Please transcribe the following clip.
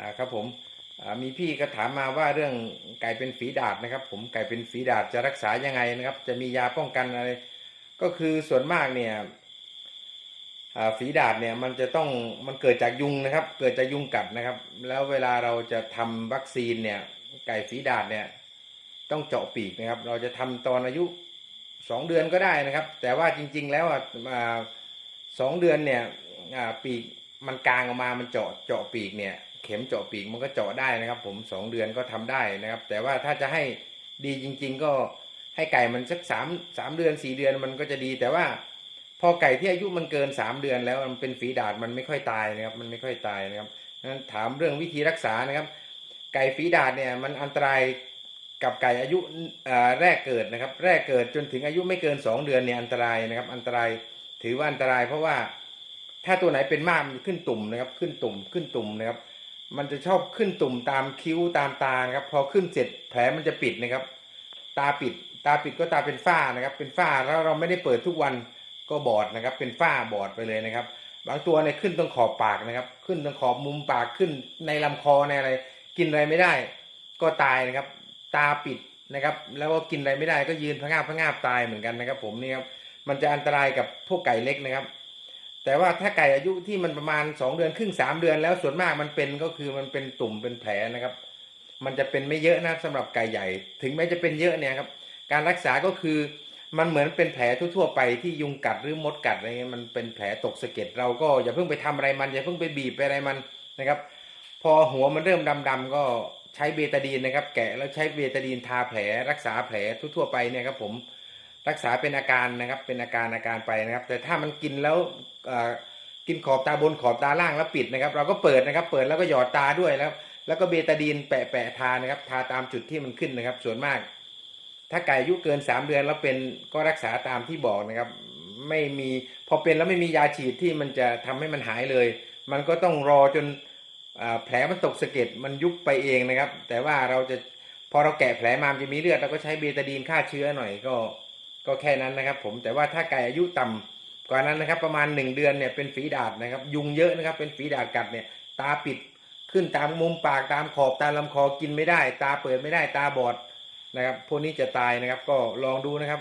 อ่าครับผมมีพี่ก็ถามมาว่าเรื่องไก่เป็นฝีดาดนะครับ ผมไก่เป็นฝีดาดจะรักษายังไงนะครับ จะมียาป้องกันอะไร ก็คือส่วนมากเนี่ยฝีดาดเนี่ยมันจะต้องมันเกิดจากยุงนะครับ เกิดจากยุงกัดนะครับ แล้วเวลาเราจะทำวัคซีนเนี่ย ไก่ฝีดาดเนี่ย ต้องเจาะปีกนะครับ เราจะทำตอนอายุสองเดือนก็ได้นะครับ แต่ว่าจริง ๆ แล้วอะสองเดือนเนี่ยปีกมันกลางออกมามันเจาะเจาะปีกเนี่ย เข็มเจาะปีกมันก็เจาะได้นะครับ ผมสองเดือนก็ทำได้นะครับ แต่ว่าถ้าจะให้ดีจริง ๆ ก็ให้ไก่มันสักสามสามเดือนสี่เดือนมันก็จะดี แต่ว่าพอไก่ที่อายุมันเกินสามเดือนแล้วมันเป็นฝีดาดมันไม่ค่อยตายนะครับ มันไม่ค่อยตายนะครับนั้นถามเรื่องวิธีรักษานะครับ ไก่ฝีดาดเนี่ยมันอันตรายกับไก่อายุแรกเกิดนะครับ แรกเกิดจนถึงอายุไม่เกินสองเดือนเนี่ยอันตรายนะครับ อันตรายถือว่าอันตรายเพราะว่าถ้าตัวไหนเป็นมากมันขึ้นตุ่มนะครับ ขึ้นตุ่มขึ้นตุ่มนะครับ มันจะชอบขึ้นตุ่มตามคิ้วตามตานะครับ พอขึ้นเสร็จแผลมันจะปิดนะครับ ตาปิด ตาปิดก็ตาเป็นฝ้านะครับ เป็นฝ้าแล้วเราไม่ได้เปิดทุกวันก็บอดนะครับ เป็นฝ้าบอดไปเลยนะครับ บางตัวเนี่ยขึ้นตรงขอบปากนะครับ ขึ้นตรงขอบมุมปากขึ้นในลำคอในอะไร กินอะไรไม่ได้ ก็ตายนะครับ ตาปิดนะครับ แล้วก็กินอะไรไม่ได้ก็ยืนพะงาบพะงาบตายเหมือนกันนะครับ ผมนี่ครับมันจะอันตรายกับพวกไก่เล็กนะครับ แต่ว่าถ้าไก่อายุที่มันประมาณสองเดือนครึ่งสามเดือนแล้วส่วนมากมันเป็นก็คือมันเป็นตุ่มเป็นแผลนะครับ มันจะเป็นไม่เยอะนะสำหรับไก่ใหญ่ ถึงแม้จะเป็นเยอะเนี่ยครับ การรักษาก็คือมันเหมือนเป็นแผลทั่วๆไปที่ยุงกัดหรือมดกัดอะไรเงี้ยมันเป็นแผลตกสะเก็ดเราก็อย่าเพิ่งไปทำอะไรมันอย่าเพิ่งไปบีบไปอะไรมันนะครับ พอหัวมันเริ่มดำๆก็ใช้เบตาดีนนะครับ แกะแล้วใช้เบตาดีนทาแผลรักษาแผลทั่วๆไปเนี่ยครับผม รักษาเป็นอาการนะครับ เป็นอาการอาการไปนะครับ แต่ถ้ามันกินแล้วกินขอบตาบนขอบตาล่างแล้วปิดนะครับ เราก็เปิดนะครับ เปิดแล้วก็หยอดตาด้วยแล้วแล้วก็เบตาดีนแปะแปะทานะครับ ทาตามจุดที่มันขึ้นนะครับ ส่วนมาก ถ้าไก่อายุเกินสามเดือนแล้วเป็นก็รักษาตามที่บอกนะครับ ไม่มีพอเป็นแล้วไม่มียาฉีดที่มันจะทำให้มันหายเลย มันก็ต้องรอจนอแผลมันตกสะเก็ดมันยุบไปเองนะครับ แต่ว่าเราจะพอเราแกะแผลมามันจะมีเลือดเราก็ใช้เบตาดีนฆ่าเชื้อหน่อยก็ ก็แค่นั้นนะครับ ผมแต่ว่าถ้าไก่อายุต่ำกว่านั้นนะครับ ประมาณหนึ่งเดือนเนี่ยเป็นฝีดาดนะครับ ยุงเยอะนะครับ เป็นฝีดาดกัดเนี่ย ตาปิดขึ้นตามมุมปากตามขอบตามลำคอกินไม่ได้ ตาเปิดไม่ได้ตาบอดนะครับ พวกนี้จะตายนะครับ ก็ลองดูนะครับ